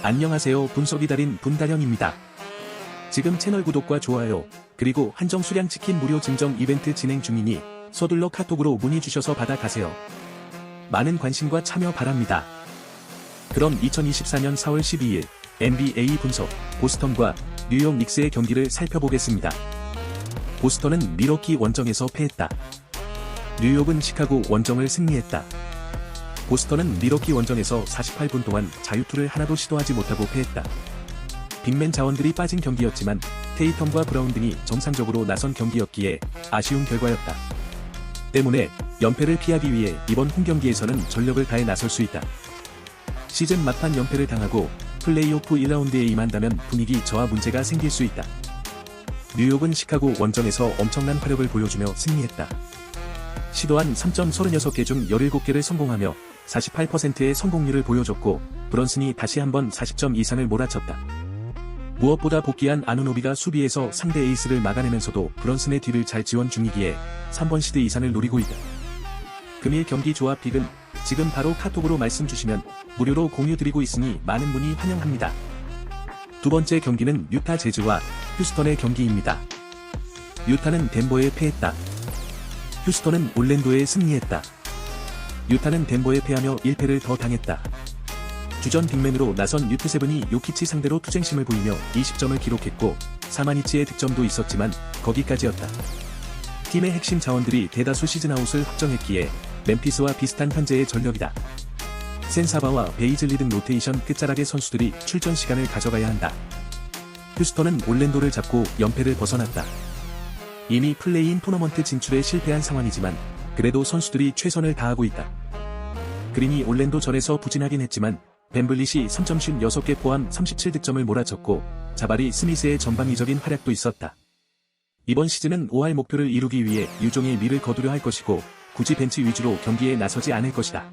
안녕하세요 분석이 달인 분다령입니다. 지금 채널 구독과 좋아요, 그리고 한정 수량 치킨 무료 증정 이벤트 진행 중이니 서둘러 카톡으로 문의 주셔서 받아가세요. 많은 관심과 참여 바랍니다. 그럼 2024년 4월 12일 NBA 분석 보스턴과 뉴욕 닉스의 경기를 살펴보겠습니다. 보스턴은 미러키 원정에서 패했다. 뉴욕은 시카고 원정을 승리했다. 보스턴은 미러키 원정에서 48분 동안 자유투를 하나도 시도하지 못하고 패했다. 빅맨 자원들이 빠진 경기였지만 테이텀과 브라운 등이 정상적으로 나선 경기였기에 아쉬운 결과였다. 때문에 연패를 피하기 위해 이번 홈 경기에서는 전력을 다해 나설 수 있다. 시즌 막판 연패를 당하고 플레이오프 1라운드에 임한다면 분위기 저하 문제가 생길 수 있다. 뉴욕은 시카고 원정에서 엄청난 화력을 보여주며 승리했다. 시도한 3점 36개 중 17개를 성공하며 48%의 성공률을 보여줬고 브런슨이 다시 한번 40점 이상을 몰아쳤다. 무엇보다 복귀한 아누노비가 수비에서 상대 에이스를 막아내면서도 브런슨의 뒤를 잘 지원 중이기에 3번 시드 이상을 노리고 있다. 금일 경기 조합 픽은 지금 바로 카톡으로 말씀 주시면 무료로 공유 드리고 있으니 많은 문의 환영합니다. 두 번째 경기는 유타 제즈와 휴스턴의 경기입니다. 유타는 덴버에 패했다. 휴스턴은 올랜도에 승리했다. 유타는 덴버에 패하며 1패를 더 당했다. 주전 빅맨으로 나선 유트세븐이 요키치 상대로 투쟁심을 보이며 20점을 기록했고 사마니치의 득점도 있었지만 거기까지였다. 팀의 핵심 자원들이 대다수 시즌아웃을 확정했기에 멤피스와 비슷한 현재의 전력이다. 센사바와 베이즐리 등 로테이션 끝자락의 선수들이 출전 시간을 가져가야 한다. 휴스턴은 올랜도를 잡고 연패를 벗어났다. 이미 플레이인 토너먼트 진출에 실패한 상황이지만 그래도 선수들이 최선을 다하고 있다. 그린이 올랜도 전에서 부진하긴 했지만 벤블릿이 3점슛 6개 포함 37득점을 몰아쳤고 자바리 스미스의 전방위적인 활약도 있었다. 이번 시즌은 5할 목표를 이루기 위해 유종의 미를 거두려 할 것이고 굳이 벤치 위주로 경기에 나서지 않을 것이다.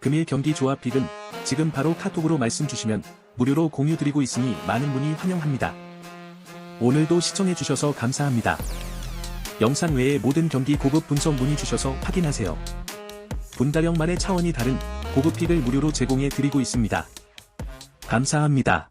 금일 경기 조합 픽은 지금 바로 카톡으로 말씀 주시면 무료로 공유 드리고 있으니 많은 문의 환영합니다. 오늘도 시청해주셔서 감사합니다. 영상 외의 모든 경기 고급 분석 문의 주셔서 확인하세요. 분다령만의 차원이 다른 고급 픽을 무료로 제공해 드리고 있습니다. 감사합니다.